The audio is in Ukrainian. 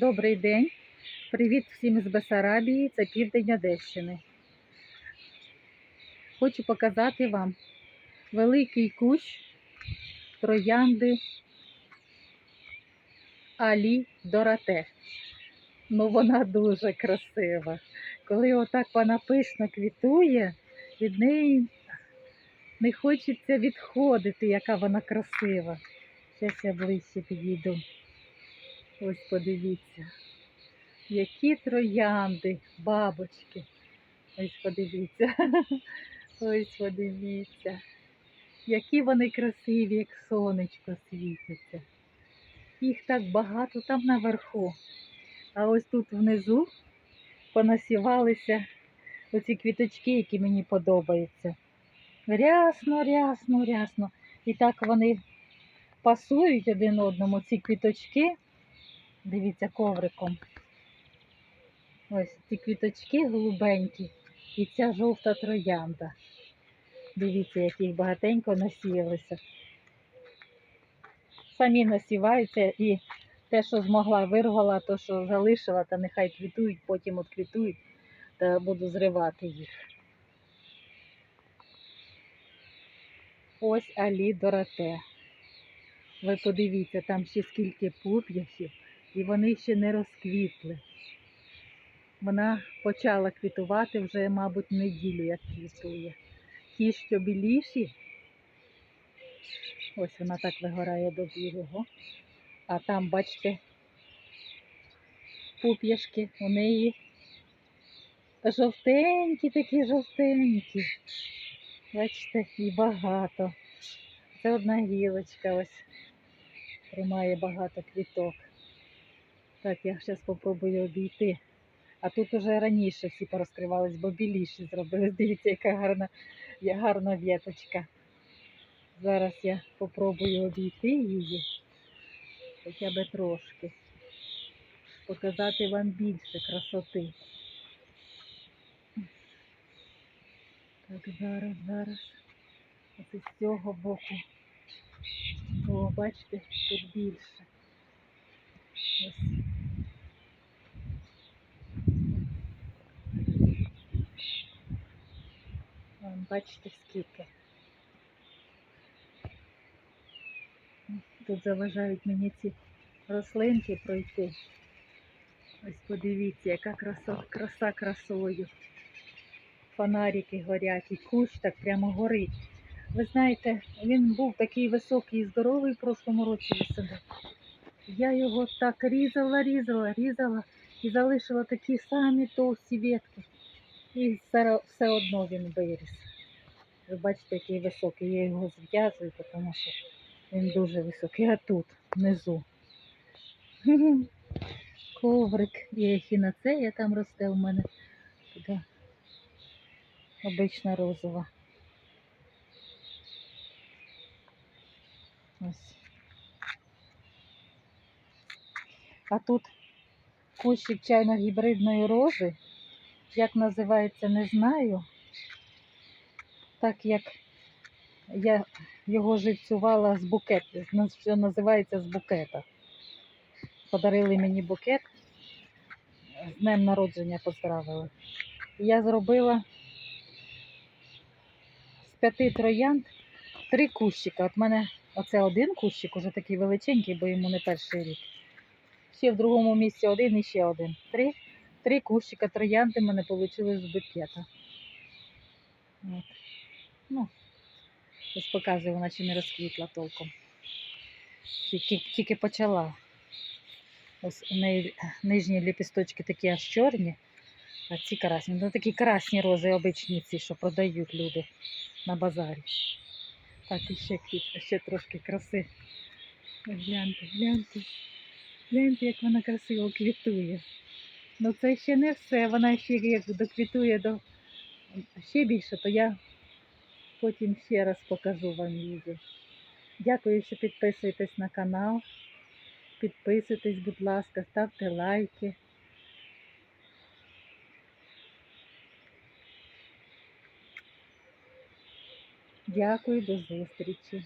Добрий день. Привіт всім з Бесарабії. Це південь Одещини. Хочу показати вам великий кущ троянди Алі Дорате. Ну, вона дуже красива. Коли отак вона пишно квітує, від неї не хочеться відходити, яка вона красива. Зараз я ближче підійду. Ось подивіться. Які троянди, бабочки. Ось подивіться. Ось подивіться. Які вони красиві, як сонечко світяться. Їх так багато там наверху. А ось тут внизу понасівалися оці квіточки, які мені подобаються. Рясно, рясно, рясно. І так вони пасують один одному ці квіточки. Дивіться, ковриком. Ось ці квіточки голубенькі і ця жовта троянда. Дивіться, як їх багатенько насіялися. Самі насіваються і те, що змогла, вирвала, то, що залишила, та нехай квітують, потім от квітують, та буду зривати їх. Ось Алі Дороте. Ви подивіться, там ще скільки пуп'яхів, і вони ще не розквітли. Вона почала квітувати вже, мабуть, неділю, як квітує. Ті, що біліші, ось вона так вигорає до білого. А там, бачите, пуп'яшки у неї жовтенькі, такі жовтенькі. Бачите, і багато. Це одна гілочка ось тримає багато квіток. Так, я зараз спробую обійти. А тут уже раніше всі порозкривались, бо біліші зробили. Дивіться, яка гарна, гарна в'яточка. Зараз я спробую обійти її, хоча б трошки. Показати вам більше красоти. Так, зараз, зараз. Ось з цього боку. О, бачите, тут більше. Ось. Вон, бачите, скільки. Тут заважають мені ці рослинки пройти. Ось подивіться, яка краса, краса красою. Фонарики горять і кущ так прямо горить. Ви знаєте, він був такий високий і здоровий в прошлому році восени. Я його так різала, різала, різала і залишила такі самі товсті ветки. І все, одно він виріс. Ви бачите, який високий. Я його зв'язую, тому що він дуже високий. А тут, внизу. Коврик і ехінацея там росте у мене. Така обична розова. Ось. А тут кущик чайно-гібридної рози. Як називається, не знаю. Так як я його живцювала з букету, що називається з букета. Подарили мені букет, з днем народження поздравили. Я зробила з п'яти троянд три кущика. От мене оце один кущик, уже такий величенький, бо йому не перший рік. Ще в другому місці один і ще один. Три, три кущика троянди в мене вийшли з букета. От. Ну, ось показую, вона ще не розквітла толком. Тільки, тільки почала. Ось у неї нижні ліпісточки такі аж чорні, а ці красні. Ну такі красні рози обичні ці, що продають люди на базарі. Так, і ще ще трошки краси. Гляньте, гляньте. Гляньте, як вона красиво квітує. Ну це ще не все. Вона ще як доквітує до ще більше, то я потім ще раз покажу вам її. Дякую, що підписуєтесь на канал. Підписуйтесь, будь ласка, ставте лайки. Дякую, до зустрічі.